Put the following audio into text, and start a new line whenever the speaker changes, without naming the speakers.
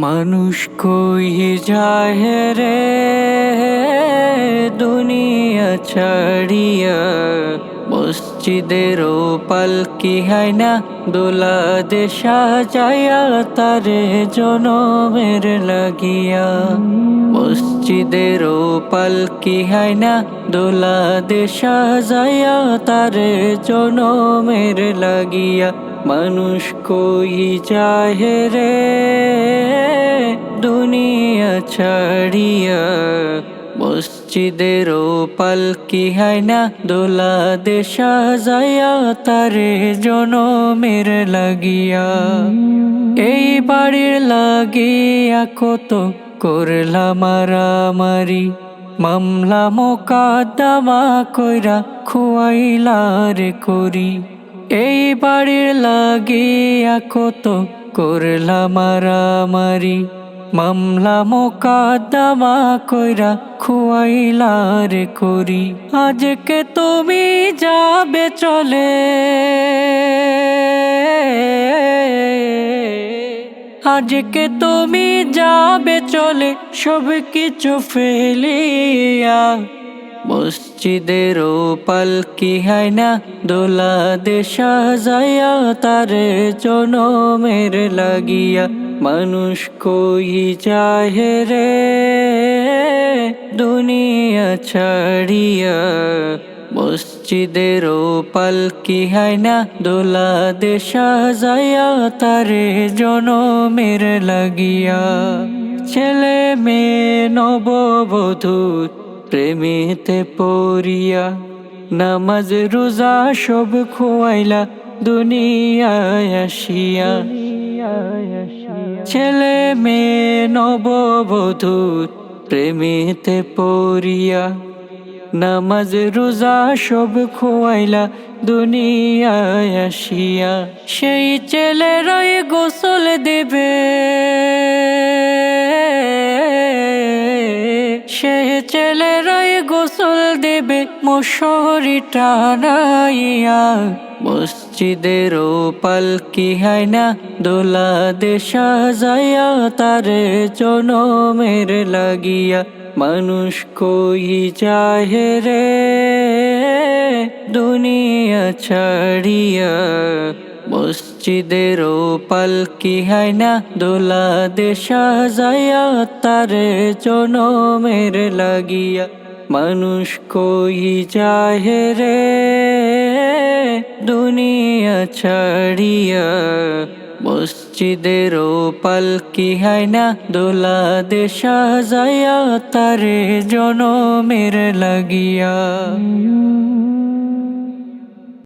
মানুষ কই যায় রে? দুনিয়া ছাড়িয়া মসজিদের ও পালকি হয় না দোলা দেশা যায়া তারে জনমের লাগিয়া। মসজিদের পালকি হয় না দোলা দেশা যায়া তারে জনমের লাগিয়া। মানুষ কই যায় রে? ছাড়িয়া, মসজিদের পালকি হয় না? দোলা দেশা যায়া তারে জনমের লাগিয়া। এই বাড়ির লাগিয়া কত করলাম মারামারি মামলা মোকাদ্দমা কইরা খুয়াইলার করি। এই বাড়ির লাগিয়া কত করলাম মারামারি মামলা মোকাদ্দমা কইরা খুয়াইলার করি। আজকে তুমি যাবে চলে। আজকে তুমি যাবে চলে, সব কিছু ফেলিয়া। মসজিদের পালকি হয় না দোলা দেশা যায়া তারে জনমের লাগিয়া। মানুষ কই যায় রে? দুনিয়া ছাড়িয়া মসজিদের পালকি হয় না? দোলা দেশা যায়া তারে জনমের লাগিয়া। ছেলে মেয়ে নববধূর প্রেমেতে পড়িয়া নামাজ, রোজা সব খোয়াইলা, দুনিয়ায় আসিয়া। ছেলে মেয়ে নববধূ প্রেমেতে পড়িয়া নামাজ, রোজা সব খোয়াইলা দুনিয়ায় আসিয়া সেই ছেলেরাই গোসল দেবে। মশরি টানাইয়া, মসজিদের পালকি হয় না? দোলা দেশা যায়া তারে জনমের লাগিয়া, মানুষ কই যায় রে? দুনিয়া ছাড়িয়া, মসজিদের পালকি হয় না? দোলা দেশা যায়া তারে জনমের লাগিয়া মানুষ কই যায় রে? দুনিয়া ছাড়িয়া মসজিদের পালকি হয় না? দোলা দেশা যায়া তারে জনমের লাগিয়া।